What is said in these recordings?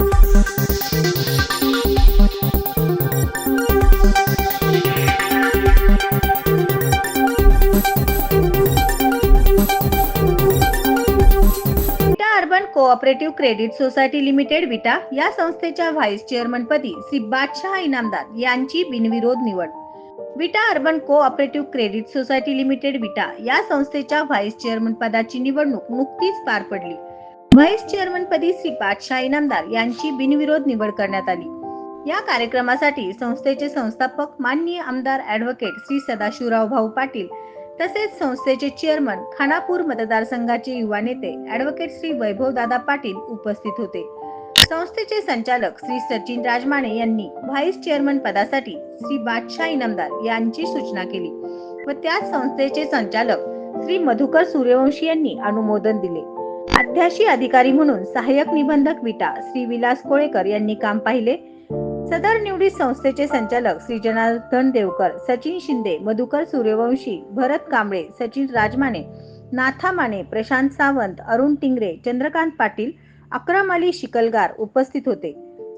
Vita urban cooperative credit society limited Vita या संस्थेच्या vice चेअरमनपदी श्री बादशाह इनामदार यांची बिनविरोध निवड. Vita urban cooperative credit society limited Vita या संस्थेच्या व्हाईस चेअरमन पदाची निवडणूक नुकतीच पार पडली. व्हाईस चेअरमनपदी श्री बादशाह नामदार यांची बिनविरोध निवड करण्यात आली. या कार्यक्रमासाठी संस्थेचे संस्थापक माननीय आमदार ऍडव्होकेट श्री सदाशिवराव भाऊ पाटील तसेच संस्थेचे चेअरमन खानापूर मतदारसंघाचे युवा नेते ऍडव्होकेट श्री वैभव दादा पाटील उपस्थित होते. संस्थेचे संचालक श्री सचिन राजमाने यांनी व्हाईस चेअरमन पदासाठी श्री बादशाह इनामदार यांची सूचना केली व त्याच संस्थेचे संचालक श्री मधुकर सूर्यवंशी यांनी अनुमोदन दिले. अध्याशी अधिकारी म्हणून सहाय्यक निबंधक विटा श्री विलास कोळेकर यांनी काम पाहिले. सदर निवडीत संस्थेचे संचालक श्री जनार्दन देवकर सचिन शिंदे मधुकर सूर्यवंशी भरत कांबळे सचिन राजमाने नाथा माने प्रशांत सावंत अरुण टिंगरे चंद्रकांत पाटील अक्रम अली शिकलगार उपस्थित होते.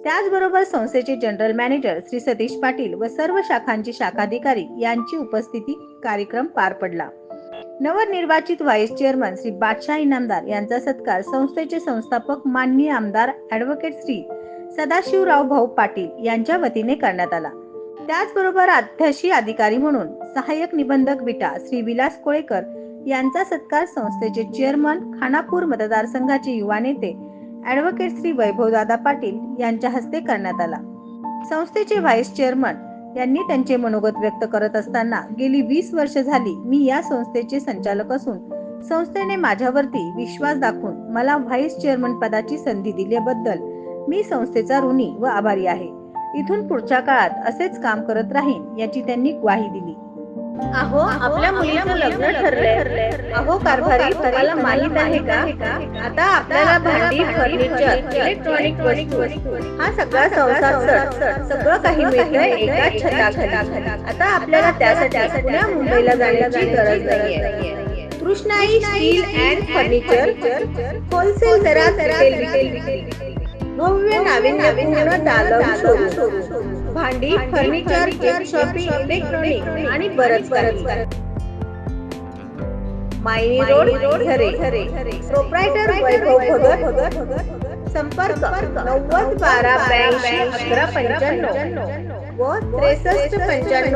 त्याचबरोबर संस्थेचे जनरल मॅनेजर श्री सतीश पाटील व सर्व शाखांचे शाखाधिकारी यांची उपस्थिती कार्यक्रम पार पडला. नवनिर्वाचित व्हाईस चेअरमन श्री बादशाह इनामदार यांचा सत्कार संस्थेचे संस्थापक माननीय आमदार ऍडव्होकेट श्री सदाशिवराव भाऊ पाटील यांच्या वतीने करण्यात आला. त्याचबरोबर अध्यक्षी अधिकारी म्हणून सहाय्यक निबंधक विटा श्री विलास कोळेकर यांचा सत्कार संस्थेचे चेअरमन खानापूर मतदारसंघाचे युवा नेते ऍडव्होकेट श्री वैभवदादा पाटील यांच्या हस्ते करण्यात आला. संस्थेचे व्हाईस चेअरमन यांनी त्यांचे मनोगत व्यक्त करत असताना गेली वीस वर्ष झाली मी या संस्थेचे संचालक असून संस्थेने माझ्यावरती विश्वास दाखवून मला व्हाईस चेअरमन पदाची संधी दिल्याबद्दल मी संस्थेचा ऋणी व आभारी आहे. इथून पुढच्या काळात असेच काम करत राहीन याची त्यांनी ग्वाही दिली. अहो आपल्या मुलीचं लग्न ठरलंय. अहो कारभारी तुम्हाला माहीत आहे का? आता आपल्याला भांडी फर्निचर इलेक्ट्रॉनिक वस्तू. हा सगळा संसार सगळं काही मिळतंय एका छताखाली आता आपल्याला त्यासाठी पुण्या मुंबईला जाण्याची गरज नाहीये. Krishnai steel and furniture wholesale दरात रिटेल. भव्य नाविन्यपूर्ण दालन शोरूम भांडी फर्निचर शॉपिंग इलेक्ट्रॉनिक आणि बरंच बरंच मायनी रोड घरे. प्रोप्रायटर वैभव भगत. संपर्क. नव्वद बारा ब्याऐंशी अकरा पंच्याण्णव. व त्रेसष्ट पंच्याण्णव.